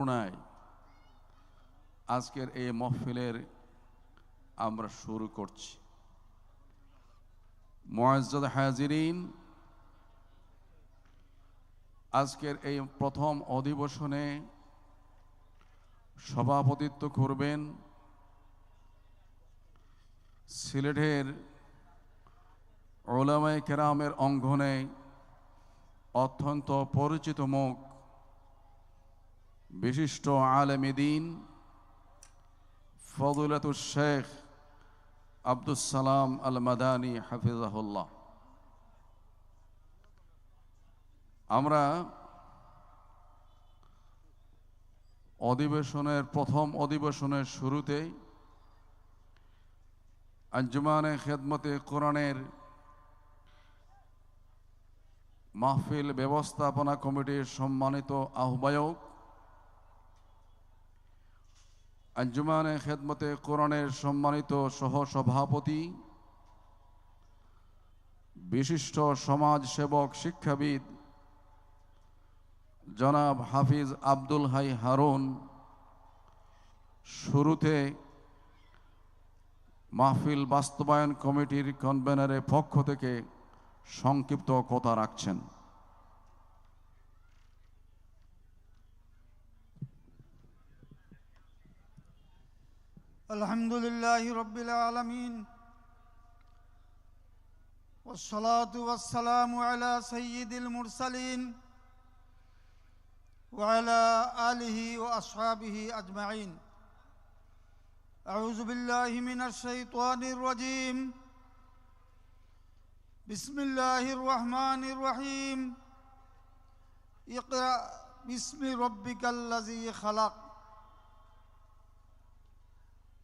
করুণায় আজকের এই মহফিলের আমরা শুরু করছি। মোয়াজ্জদ হাজিরিন আজকের এই প্রথম অধিবেশনে সভাপতিত্ব করবেন সিলেটের ওলামায় কেরামের অঙ্গনে অত্যন্ত পরিচিত মুখ বিশিষ্ট আলেমিদিন ফদুলাতুল শেখ আব্দুস সালাম আল মাদানী হাফিজাহুল্লাহ। আমরা অধিবেশনের প্রথম অধিবেশনের শুরুতেই আঞ্জুমানে খেদমতে কোরআনের মাহফিল ব্যবস্থাপনা কমিটির সম্মানিত আহ্বায়ক আঞ্জুমানে খেদমতে কোরআনের সম্মানিত সহ সভাপতি বিশিষ্ট সমাজ সেবক শিক্ষাবিদ জনাব হাফিজ আব্দুল হাই হারুন, শুরুতে মাহফিল বাস্তবায়ন কমিটির কনভেনারের পক্ষ থেকে সংক্ষিপ্ত কথা রাখছেন। الحمد لله رب العالمين والصلاة والسلام على سيد المرسلين وعلى آله وأصحابه أجمعين. أعوذ بالله من الشيطان الرجيم. بسم الله الرحمن الرحيم. اقرأ باسم ربك الذي خلق.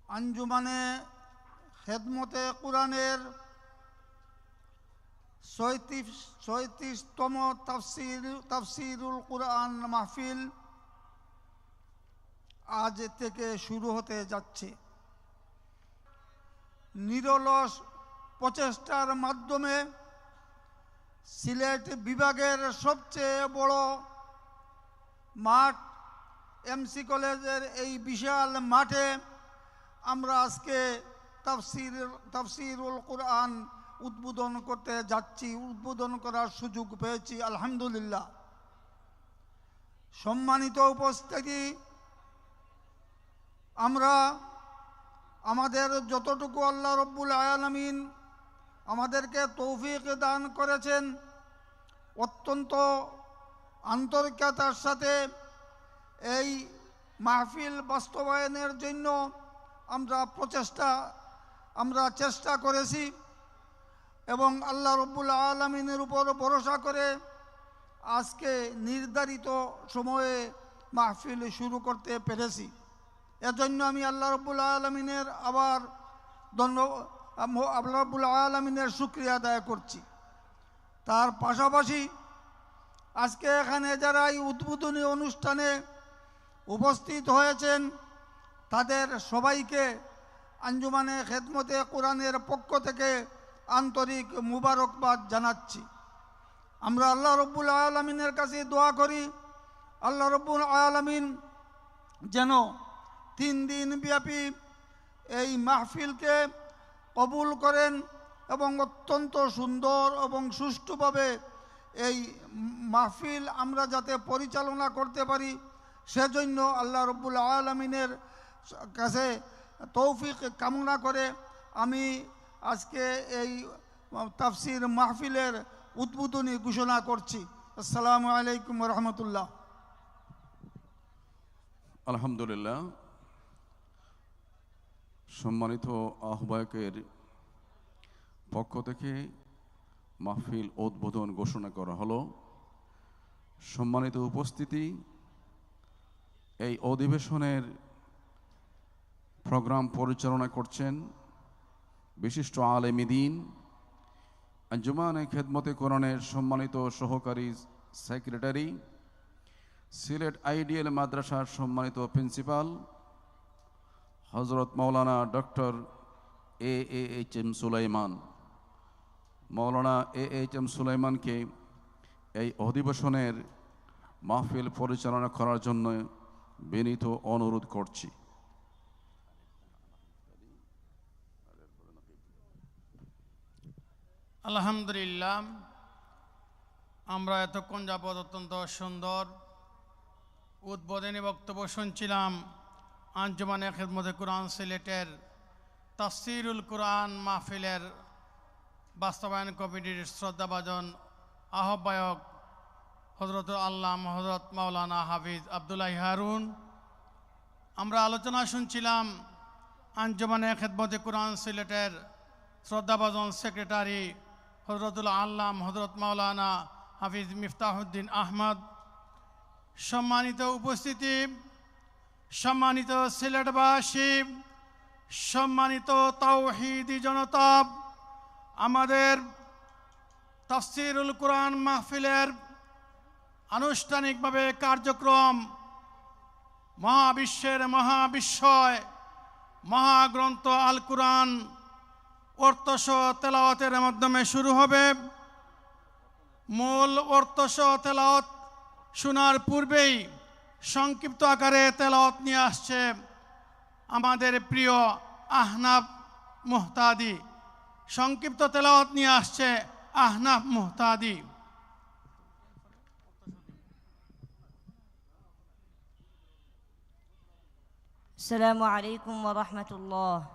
আঞ্জুমানে খেদমতে কোরআনের ছয়ত্রিশ, ছয়ত্রিশতম তাফসির, তাফসিরুল কোরআন মাহফিল আজ থেকে শুরু হতে যাচ্ছে। নিরলস প্রচেষ্টার মাধ্যমে সিলেট বিভাগের সবচেয়ে বড় মাঠ, এমসি কলেজের এই বিশাল মাঠে আমরা আজকে তাফসির, তাফসিরুল কোরআন উদ্বোধন করতে যাচ্ছি, উদ্বোধন করার সুযোগ পেয়েছি, আলহামদুলিল্লাহ। সম্মানিত উপস্থিতি, আমরা আমাদের যতটুকু আল্লাহ রব্বুল আয়ালামিন আমাদেরকে তৌফিক দান করেছেন, অত্যন্ত আন্তরিকতার সাথে এই মাহফিল বাস্তবায়নের জন্য আমরা প্রচেষ্টা, আমরা চেষ্টা করেছি এবং আল্লাহ রব্বুল আলমিনের উপর ভরসা করে আজকে নির্ধারিত সময়ে মাহফিল শুরু করতে পেরেছি। এজন্য আমি আল্লাহ রব্বুল আলমিনের আবার ধন্য, আল্লাহ রব্বুল আলমিনের শুক্রিয়া আদায় করছি। তার পাশাপাশি আজকে এখানে যারা এই উদ্বোধনী অনুষ্ঠানে উপস্থিত হয়েছেন তাদের সবাইকে আঞ্জুমানে খেদমতে কোরআনের পক্ষ থেকে আন্তরিক মুবারকবাদ জানাচ্ছি। আমরা আল্লাহ রব্বুল আলমিনের কাছে দোয়া করি, আল্লাহ রব্বুল আলমিন যেন তিন দিন ব্যাপী এই মাহফিলকে কবুল করেন এবং অত্যন্ত সুন্দর এবং সুষ্ঠুভাবে এই মাহফিল আমরা যাতে পরিচালনা করতে পারি, সেজন্য আল্লাহ রব্বুল আলমিনের কাছে তৌফিক কামনা করে আমি আজকে এই তাফসির মাহফিলের উদ্বোধনী ঘোষণা করছি। আসসালামু আলাইকুম রহমতুল্লাহ। আলহামদুলিল্লাহ। সম্মানিত আহ্বায়কের পক্ষ থেকে মাহফিল উদ্বোধন ঘোষণা করা হলো। সম্মানিত উপস্থিতি, এই অধিবেশনের প্রোগ্রাম পরিচালনা করছেন বিশিষ্ট আলেমিদিন আঞ্জুমানে খেদমতে কোরআনের সম্মানিত সহকারী সেক্রেটারি, সিলেট আইডিএল মাদ্রাসার সম্মানিত প্রিন্সিপাল হজরত মৌলানা doctor A H M Sulaiman. Maulana A H M সুলাইমানকে এই অধিবেশনের মাহফিল পরিচালনা করার জন্য বিনীত অনুরোধ করছি। আলহামদুলিল্লাহ, আমরা এতক্ষণ যাবৎ অত্যন্ত সুন্দর উদ্বোধনী বক্তব্য শুনছিলাম আঞ্জুমানে খেদমতে কোরআন সিলেটের তাফসিরুল কোরআন মাহফিলের বাস্তবায়ন কমিটির শ্রদ্ধাভাজন আহ্বায়ক হজরত আল্লাহ হজরত মাওলানা হাফিজ আবদুল্লাহ হারুন। আমরা আলোচনা শুনছিলাম আঞ্জুমানে খেদমতে কোরআন সিলেটের শ্রদ্ধাভাজন সেক্রেটারি হজরতুল আল্লাম, হজরত মাওলানা হাফিজ মিফতাহুদ্দিন আহমদ। সম্মানিত উপস্থিতি, সম্মানিত সিলেটবাসী, সম্মানিত তাওহিদি জনতা, আমাদের তাফসিরুল কোরআন মাহফিলের আনুষ্ঠানিকভাবে কার্যক্রম মহাবিশ্বের মহাবিশ্বয় মহাগ্রন্থ আল কোরআন অর্থস তেলাওয়াতের মাধ্যমে শুরু হবে মূল অর্থস তেলাওয়াত শোনার পূর্বেই সংক্ষিপ্ত আকারে তেলাওয়াত নিয়ে আসছে আমাদের প্রিয় আহনাব মুহতাদি সংক্ষিপ্ত তেলাওয়াত নিয়ে আসছে আহনাব মুহতাদি السلام عليكم ورحمة الله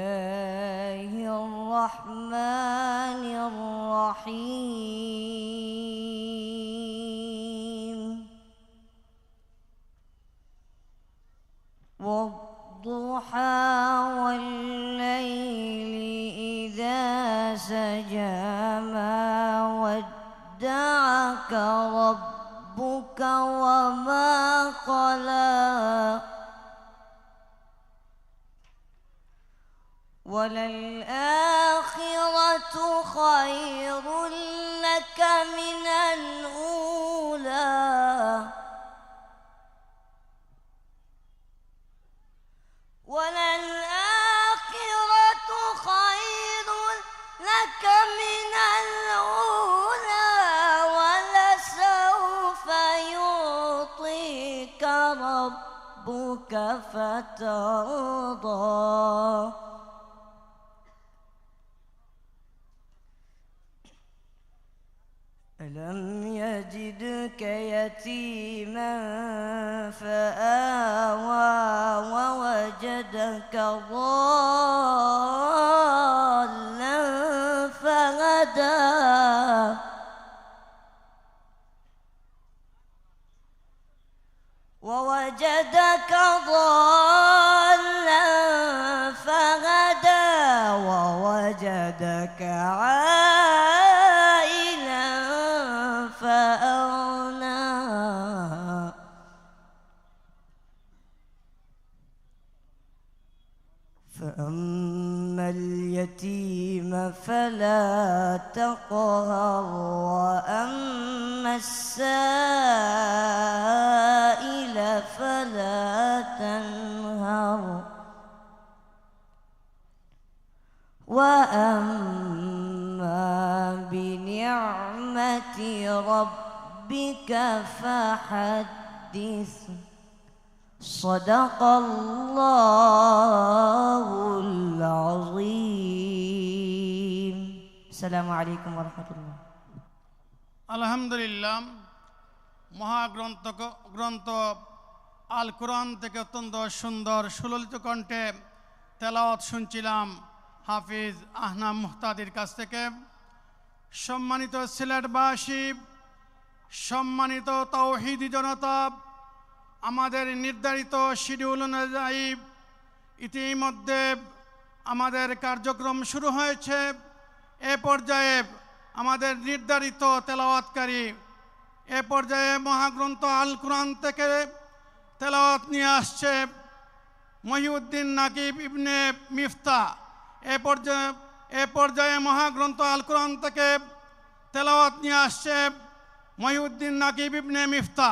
وللآخرة خير لك من الأولى. وللآخرة خير لك من الأولى ولسوف يعطيك ربك فترضى. ألم يجدك يتيما فآوى ووجدك ضالا فهدى ووجدك ضالا فهدى ووجدك عائلا فلا تقهر وأما السائل فلا تنهر. وأما بنعمة ربك فحدث. صدق الله আসসালামু রহমতুল্লাহ। আলহামদুলিল্লাহ, মহাগ্রন্থ গ্রন্থ আল কোরআন থেকে অত্যন্ত সুন্দর সুললিত কণ্ঠে তেলাওয়াত শুনছিলাম হাফিজ আহনাম মুহতাদির কাছ থেকে। সম্মানিত সিলেটবাসী, সম্মানিত তৌহিদি জনতা, আমাদের নির্ধারিত শিডিউল অনুযায়ী ইতিমধ্যে আমাদের কার্যক্রম শুরু হয়েছে। এ পর্যায়ে আমাদের নির্ধারিত তেলাওয়াতকারী, এ পর্যায়ে মহাগ্রন্থ আল কোরআন থেকে তেলাওয়াত নিয়ে আসছে মহিউদ্দিন নাকিব ইবনে মিফতা। এ পর্যায়ে এ পর্যায়ে মহাগ্রন্থ আল কোরআন থেকে তেলাওয়াত নিয়ে আসছে মহিউদ্দিন নাকিব ইবনে মিফতা।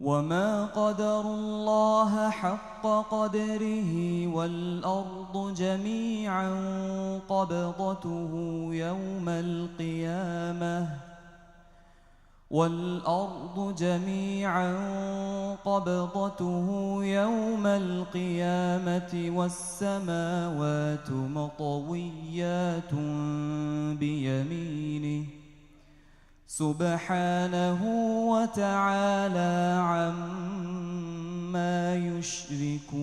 وما قدر الله حق قدره والأرض جميعا قبضته يوم القيامة والأرض جميعا قبضته يوم القيامة والسماوات مطويات بيمينه سبحانه وتعالى عما يشركون.